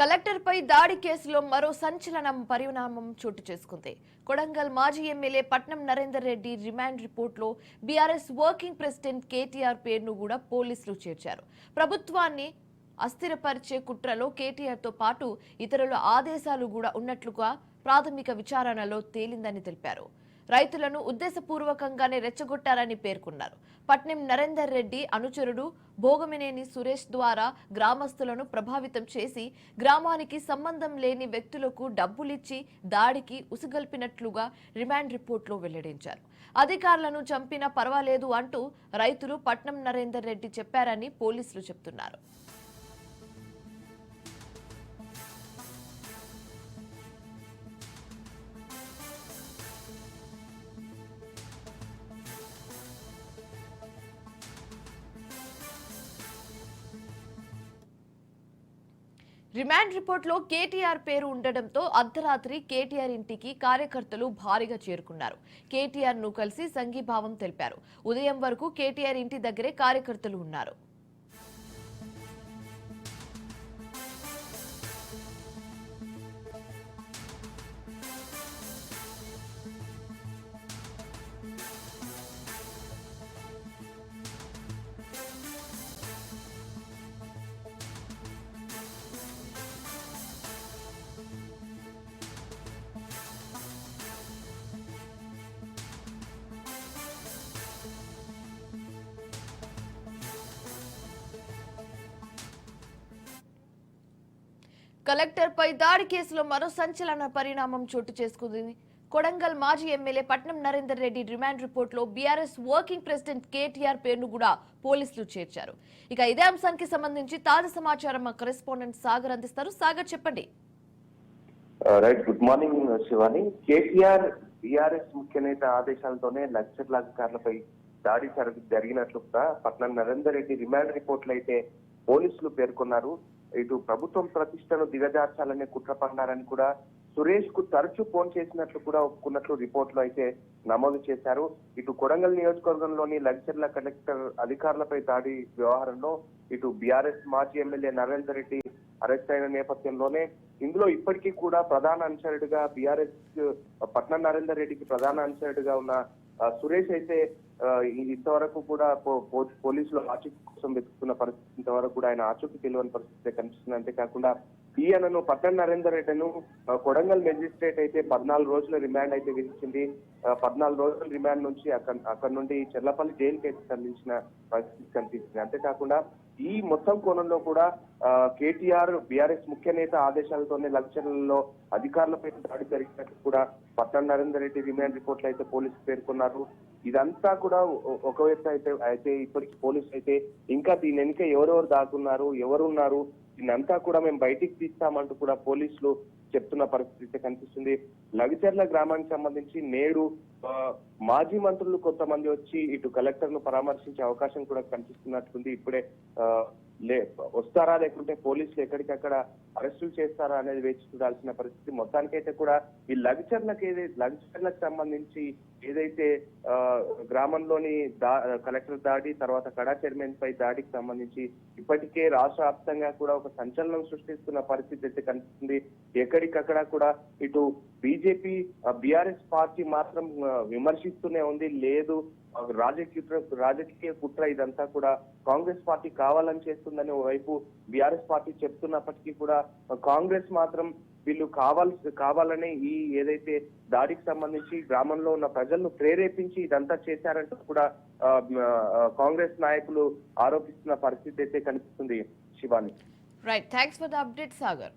కలెక్టర్పై దాడి కేసులో మరో సంచలనం పరిణామం చోటు చేసుకుంది. కొడంగల్ మాజీ ఎమ్మెల్యే పట్నం నరేందర్ రెడ్డి రిమాండ్ రిపోర్ట్లో బీఆర్ఎస్ వర్కింగ్ ప్రెసిడెంట్ కేటీఆర్ పేరును కూడా పోలీసులు చేర్చారు. ప్రభుత్వాన్ని అస్థిరపరిచే కుట్రలో కేటీఆర్తో పాటు ఇతరుల ఆదేశాలు కూడా ఉన్నట్లుగా ప్రాథమిక విచారణలో తేలిందని తెలిపారు. రైతులను ఉద్దేశపూర్వకంగానే రెచ్చగొట్టారని పేర్కొన్నారు. పట్నం నరేందర్ రెడ్డి అనుచరుడు భోగమినేని సురేష్ ద్వారా గ్రామస్తులను ప్రభావితం చేసి గ్రామానికి సంబంధం లేని వ్యక్తులకు డబ్బులిచ్చి దాడికి ఉసుగల్పినట్లుగా రిమాండ్ రిపోర్ట్లో వెల్లడించారు. అధికారులను చంపినా పర్వాలేదు అంటూ రైతులు పట్నం నరేందర్ రెడ్డి చెప్పారని పోలీసులు చెప్తున్నారు. రిమాండ్ రిపోర్ట్లో కేటీఆర్ పేరు ఉండడంతో అర్ధరాత్రి కేటీఆర్ ఇంటికి కార్యకర్తలు భారీగా చేరుకున్నారు. కేటీఆర్ను కలిసి సంఘీభావం తెలిపారు. ఉదయం వరకు కేటీఆర్ ఇంటి దగ్గరే కార్యకర్తలు ఉన్నారు. కలెక్టర్పై దాడి కేసులో మరో సంచలన పరిణామం చోటు చేసుకుంది. కొడంగల్ మాజీ ఎమ్మెల్యే పట్నం నరేందర్ రెడ్డి రిమాండ్ రిపోర్ట్లో బీఆర్ఎస్ వర్కింగ్ ప్రెసిడెంట్ కేటీఆర్ పేరును కూడా పోలీసులు చేర్చారు. ఇక ఇదే అంశానికి సంబంధించి తాజా సమాచారం మా కరెస్పాండెంట్ సాగర్ అందిస్తారు. సాగర్ చెప్పండి. Right good morning Shivani. KTR BRS ముఖ్య నేత ఆదేశాలతోనే లక్షల అధికారులపై దాడి జరగ- జరిగినట్లు పట్నం నరేందర్ రెడ్డి రిమాండ్ రిపోర్ట్లు అయితే పోలీసులు పేర్కొన్నారు. ఇటు ప్రభుత్వం ప్రతిష్టను దిగజార్చాలనే కుట్ర పన్నారని కూడా సురేష్కు తరచూ ఫోన్ చేసినట్లు కూడా ఒప్పుకున్నట్లు రిపోర్ట్లో అయితే నమోదు చేశారు. ఇటు కొడంగల్ నియోజకవర్గంలోని లగ్జర్ల కలెక్టర్ అధికారులపై దాడి వ్యవహారంలో ఇటు బీఆర్ఎస్ మాజీ ఎమ్మెల్యే నరేందర్ రెడ్డి అరెస్ట్ అయిన నేపథ్యంలోనే ఇందులో ఇప్పటికీ కూడా ప్రధాన అనుచరుడిగా బీఆర్ఎస్ పట్నం నరేందర్ రెడ్డికి ప్రధాన అనుచరుడిగా ఉన్న సురేష్ అయితే ఇంతవరకు కూడా పో- పోలీసులు ఆచూకీ కోసం వెతుకుతున్న పరిస్థితి ఇంతవరకు కూడా ఆయన ఆచూకీ తెలియని పరిస్థితి కనిపిస్తుంది. అంతేకాకుండా ఈయనను పట్నం నరేందర్ రెడ్డిను కొడంగల్ మెజిస్ట్రేట్ అయితే పద్నాలుగు రోజుల రిమాండ్ అయితే విధించింది. పద్నాలుగు రోజుల రిమాండ్ నుంచి అక్కడ అక్కడ నుండి చెర్లపల్లి జైలుకి అయితే తరలించిన పరిస్థితి కనిపిస్తుంది. అంతేకాకుండా ఈ మొత్తం కోణంలో కూడా కేటీఆర్ బీఆర్ఎస్ ముఖ్య నేత ఆదేశాలతోనే లక్షణంలో అధికారులపై దాడి జరిగినట్టు కూడా పట్నం నరేందర్ రెడ్డి రిమాండ్ రిపోర్ట్లు అయితే పోలీసులు పేర్కొన్నారు. ఇదంతా కూడా ఒకవైపు అయితే అయితే ఇప్పటికి పోలీసులు అయితే ఇంకా దీని వెనుక ఎవరెవరు దాక్కున్నారు ఎవరున్నారు దీన్నంతా కూడా మేము బయటికి తీస్తామంటూ కూడా పోలీసులు చెప్తున్న పరిస్థితి అయితే కనిపిస్తుంది. లవిచర్ల గ్రామానికి సంబంధించి నేడు మాజీ మంత్రులు కొంతమంది వచ్చి ఇటు కలెక్టర్ను పరామర్శించే అవకాశం కూడా కనిపిస్తున్నట్టుంది. ఇప్పుడే లే వస్తారా లేకుంటే పోలీసులు ఎక్కడికక్కడ అరెస్టులు చేస్తారా అనేది వేచి చూడాల్సిన పరిస్థితి మొత్తానికైతే కూడా ఈ లవిచర్లకు ఏదైతే లవిచర్లకు సంబంధించి ఏదైతే గ్రామంలోని దా కలెక్టర్ దాడి తర్వాత కడా చైర్మన్ పై దాడికి సంబంధించి ఇప్పటికే రాష్ట్ర వ్యాప్తంగా కూడా ఒక సంచలనం సృష్టిస్తున్న పరిస్థితి అయితే కనిపిస్తుంది. ఎక్కడికక్కడ కూడా ఇటు బీజేపీ బీఆర్ఎస్ పార్టీ మాత్రం విమర్శిస్తూనే ఉంది. లేదు రాజకీయ రాజకీయ కుట్ర ఇదంతా కూడా కాంగ్రెస్ పార్టీ కావాలని చేస్తుందని ఓవైపు బీఆర్ఎస్ పార్టీ చెప్తున్నప్పటికీ కూడా కాంగ్రెస్ మాత్రం వీళ్ళు కావాల్సి కావాలని ఈ ఏదైతే దాడికి సంబంధించి గ్రామంలో ఉన్న ప్రజలను ప్రేరేపించి ఇదంతా చేశారంటూ కూడా కాంగ్రెస్ నాయకులు ఆరోపిస్తున్న పరిస్థితి అయితే కనిపిస్తుంది Shivani. Right thanks for the update Sagar